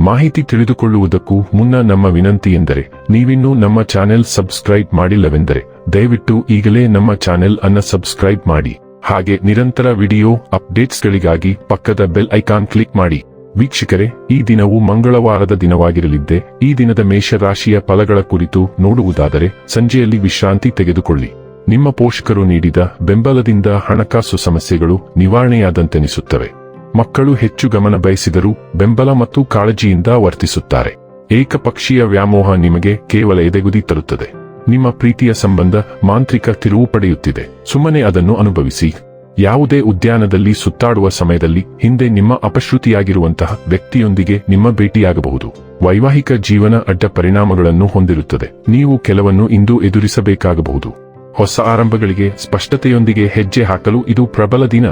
ಮಾಹಿತಿ ತಿಳಿದುಕೊಳ್ಳುವುದಕ್ಕೂ ಮುನ್ನ ನಮ್ಮ ವಿನಂತಿ ಎಂದರೆ, ನೀವಿನ್ನೂ ನಮ್ಮ ಚಾನೆಲ್ ಸಬ್ಸ್ಕ್ರೈಬ್ ಮಾಡಿಲ್ಲವೆಂದರೆ, ದಯವಿಟ್ಟು ಈಗಲೇ ನಮ್ಮ ಚಾನೆಲ್ ಅನ್ನ ಸಬ್ಸ್ಕ್ರೈಬ್ ಮಾಡಿ. ಹಾಗೆ ನಿರಂತರ ವಿಡಿಯೋ ಅಪ್ಡೇಟ್ಸ್ಗಳಿಗಾಗಿ ಪಕ್ಕದ ಬೆಲ್ ಐಕಾನ್ ಕ್ಲಿಕ್ ಮಾಡಿ. ವೀಕ್ಷಕರೇ, ಈ ದಿನವು ಮಂಗಳವಾರದ ದಿನವಾಗಿರಲಿದ್ದೆ. ಈ ದಿನದ ಮೇಷರಾಶಿಯ ಫಲಗಳ ಕುರಿತು ನೋಡುವುದಾದರೆ, ಸಂಜೆಯಲ್ಲಿ ವಿಶ್ರಾಂತಿ ತೆಗೆದುಕೊಳ್ಳಿ. ನಿಮ್ಮ ಪೋಷಕರು ನೀಡಿದ ಬೆಂಬಲದಿಂದ ಹಣಕಾಸು ಸಮಸ್ಯೆಗಳು ನಿವಾರಣೆಯಾದಂತೆನಿಸುತ್ತವೆ. ಮಕ್ಕಳು ಹೆಚ್ಚು ಗಮನ ಬಯಸಿದರೂ ಬೆಂಬಲ ಮತ್ತು ಕಾಳಜಿಯಿಂದ ವರ್ತಿಸುತ್ತಾರೆ. ಏಕಪಕ್ಷೀಯ ವ್ಯಾಮೋಹ ನಿಮಗೆ ಕೇವಲ ಎದೆಗುದಿ ತರುತ್ತದೆ. ನಿಮ್ಮ ಪ್ರೀತಿಯ ಸಂಬಂಧ ಮಾಂತ್ರಿಕ ತಿರುವು ಪಡೆಯುತ್ತಿದೆ. ಸುಮ್ಮನೆ ಅದನ್ನು ಅನುಭವಿಸಿ. ಯಾವುದೇ ಉದ್ಯಾನದಲ್ಲಿ ಸುತ್ತಾಡುವ ಸಮಯದಲ್ಲಿ ಹಿಂದೆ ನಿಮ್ಮ ಅಪಶ್ರುತಿಯಾಗಿರುವಂತಹ ವ್ಯಕ್ತಿಯೊಂದಿಗೆ ನಿಮ್ಮ ಭೇಟಿಯಾಗಬಹುದು. ವೈವಾಹಿಕ ಜೀವನ ಅಡ್ಡ ಪರಿಣಾಮಗಳನ್ನು ಹೊಂದಿರುತ್ತದೆ. ನೀವು ಕೆಲವನ್ನು ಇಂದು ಎದುರಿಸಬೇಕಾಗಬಹುದು. ಹೊಸ ಆರಂಭಗಳಿಗೆ ಸ್ಪಷ್ಟತೆಯೊಂದಿಗೆ ಹೆಜ್ಜೆ ಹಾಕಲು ಇದು ಪ್ರಬಲ ದಿನ.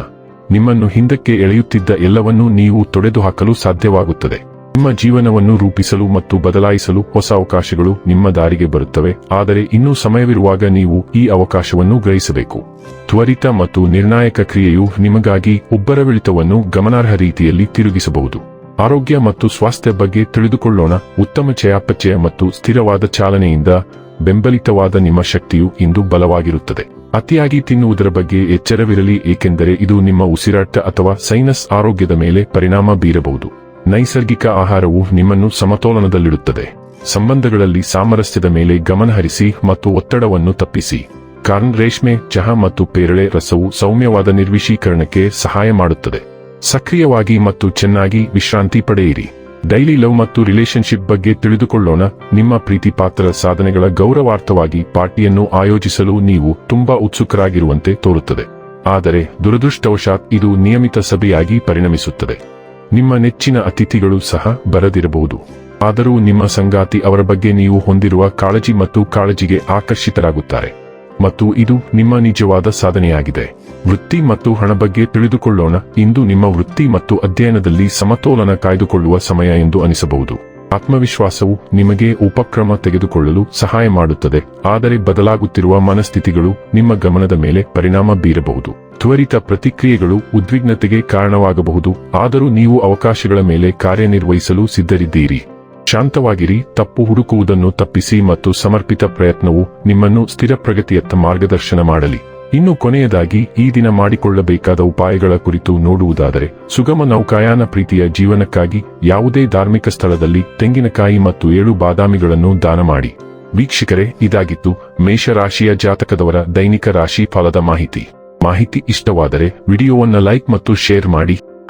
ನಿಮ್ಮನ್ನು ಹಿಂದಕ್ಕೆ ಎಳೆಯುತ್ತಿದ್ದ ಎಲ್ಲವನ್ನೂ ನೀವು ತೊಡೆದುಹಾಕಲು ಸಾಧ್ಯವಾಗುತ್ತದೆ. ನಿಮ್ಮ ಜೀವನವನ್ನು ರೂಪಿಸಲು ಮತ್ತು ಬದಲಾಯಿಸಲು ಹೊಸ ಅವಕಾಶಗಳು ನಿಮ್ಮ ದಾರಿಗೆ ಬರುತ್ತವೆ, ಆದರೆ ಇನ್ನೂ ಸಮಯವಿರುವಾಗ ನೀವು ಈ ಅವಕಾಶವನ್ನು ಗ್ರಹಿಸಬೇಕು. ತ್ವರಿತ ಮತ್ತು ನಿರ್ಣಾಯಕ ಕ್ರಿಯೆಯು ನಿಮಗಾಗಿ ಉಬ್ಬರವಿಳಿತವನ್ನು ಗಮನಾರ್ಹ ರೀತಿಯಲ್ಲಿ ತಿರುಗಿಸಬಹುದು. ಆರೋಗ್ಯ ಮತ್ತು ಸ್ವಾಸ್ಥ್ಯ ಬಗ್ಗೆ ತಿಳಿದುಕೊಳ್ಳೋಣ. ಉತ್ತಮ ಚಯಾಪಚಯ ಮತ್ತು ಸ್ಥಿರವಾದ ಚಾಲನೆಯಿಂದ ಬೆಂಬಲಿತವಾದ ನಿಮ್ಮ ಶಕ್ತಿಯು ಇಂದು ಬಲವಾಗಿರುತ್ತದೆ. ಅತಿಯಾಗಿ ತಿನ್ನುವುದರ ಬಗ್ಗೆ ಎಚ್ಚರವಿರಲಿ, ಏಕೆಂದರೆ ಇದು ನಿಮ್ಮ ಉಸಿರಾಟ ಅಥವಾ ಸೈನಸ್ ಆರೋಗ್ಯದ ಮೇಲೆ ಪರಿಣಾಮ ಬೀರಬಹುದು. ನೈಸರ್ಗಿಕ ಆಹಾರವು ನಿಮ್ಮನ್ನು ಸಮತೋಲನದಲ್ಲಿಡುತ್ತದೆ. ಸಂಬಂಧಗಳಲ್ಲಿ ಸಾಮರಸ್ಯದ ಮೇಲೆ ಗಮನಹರಿಸಿ ಮತ್ತು ಒತ್ತಡವನ್ನು ತಪ್ಪಿಸಿ. ಕಾರ್ನ್ ರೇಷ್ಮೆ, ಚಹಾ ಮತ್ತು ಪೇರಳೆ ರಸವು ಸೌಮ್ಯವಾದ ನಿರ್ವಿಶೀಕರಣಕ್ಕೆ ಸಹಾಯ ಮಾಡುತ್ತದೆ. ಸಕ್ರಿಯವಾಗಿ ಮತ್ತು ಚೆನ್ನಾಗಿ ವಿಶ್ರಾಂತಿ ಪಡೆಯಿರಿ. ಡೈಲಿ ಲವ್ ಮತ್ತು ರಿಲೇಶನ್ಶಿಪ್ ಬಗ್ಗೆ ತಿಳಿದುಕೊಳ್ಳೋಣ. ನಿಮ್ಮ ಪ್ರೀತಿ ಪಾತ್ರ ಸಾಧನೆಗಳ ಗೌರವಾರ್ಥವಾಗಿ ಪಾರ್ಟಿಯನ್ನು ಆಯೋಜಿಸಲು ನೀವು ತುಂಬಾ ಉತ್ಸುಕರಾಗಿರುವಂತೆ ತೋರುತ್ತದೆ. ಆದರೆ ದುರದೃಷ್ಟವಶಾತ್ ಇದು ನಿಯಮಿತ ಸಭೆಯಾಗಿ ಪರಿಣಮಿಸುತ್ತದೆ. ನಿಮ್ಮ ನೆಚ್ಚಿನ ಅತಿಥಿಗಳು ಸಹ ಬರದಿರಬಹುದು. ಆದರೂ ನಿಮ್ಮ ಸಂಗಾತಿ ಅವರ ಬಗ್ಗೆ ನೀವು ಹೊಂದಿರುವ ಕಾಳಜಿ ಮತ್ತು ಕಾಳಜಿಗೆ ಆಕರ್ಷಿತರಾಗುತ್ತಾರೆ. ಮತ್ತು ಇದು ನಿಮ್ಮ ನಿಜವಾದ ಸಾಧನೆಯಾಗಿದೆ. ವೃತ್ತಿ ಮತ್ತು ಹಣ ಬಗ್ಗೆ ತಿಳಿದುಕೊಳ್ಳೋಣ. ಇಂದು ನಿಮ್ಮ ವೃತ್ತಿ ಮತ್ತು ಅಧ್ಯಯನದಲ್ಲಿ ಸಮತೋಲನ ಕಾಯ್ದುಕೊಳ್ಳುವ ಸಮಯ ಎಂದು ಅನಿಸಬಹುದು. ಆತ್ಮವಿಶ್ವಾಸವು ನಿಮಗೆ ಉಪಕ್ರಮ ತೆಗೆದುಕೊಳ್ಳಲು ಸಹಾಯ ಮಾಡುತ್ತದೆ. ಆದರೆ ಬದಲಾಗುತ್ತಿರುವ ಮನಸ್ಥಿತಿಗಳು ನಿಮ್ಮ ಗಮನದ ಮೇಲೆ ಪರಿಣಾಮ ಬೀರಬಹುದು. ತ್ವರಿತ ಪ್ರತಿಕ್ರಿಯೆಗಳು ಉದ್ವಿಗ್ನತೆಗೆ ಕಾರಣವಾಗಬಹುದು. ಆದರೂ ನೀವು ಅವಕಾಶಗಳ ಮೇಲೆ ಕಾರ್ಯನಿರ್ವಹಿಸಲು ಸಿದ್ಧರಿದ್ದೀರಿ. ಶಾಂತವಾಗಿರಿ, ತಪ್ಪು ಹುಡುಕುವುದನ್ನು ತಪ್ಪಿಸಿ ಮತ್ತು ಸಮರ್ಪಿತ ಪ್ರಯತ್ನವು ನಿಮ್ಮನ್ನು ಸ್ಥಿರ ಪ್ರಗತಿಯತ್ತ ಮಾರ್ಗದರ್ಶನ ಮಾಡಲಿ. ಇನ್ನು ಕೊನೆಯದಾಗಿ, ಈ ದಿನ ಮಾಡಿಕೊಳ್ಳಬೇಕಾದ ಉಪಾಯಗಳ ಕುರಿತು ನೋಡುವುದಾದರೆ, ಸುಗಮ ನೌಕಾಯಾನ ಪ್ರೀತಿಯ ಜೀವನಕ್ಕಾಗಿ ಯಾವುದೇ ಧಾರ್ಮಿಕ ಸ್ಥಳದಲ್ಲಿ ತೆಂಗಿನಕಾಯಿ ಮತ್ತು ಏಳು ಬಾದಾಮಿಗಳನ್ನು ದಾನ ಮಾಡಿ. ವೀಕ್ಷಕರೇ, ಇದಾಗಿತ್ತು ಮೇಷರಾಶಿಯ ಜಾತಕದವರ ದೈನಿಕ ರಾಶಿ ಫಲದ ಮಾಹಿತಿ. ಮಾಹಿತಿ ಇಷ್ಟವಾದರೆ ವಿಡಿಯೋವನ್ನು ಲೈಕ್ ಮತ್ತು ಶೇರ್ ಮಾಡಿ.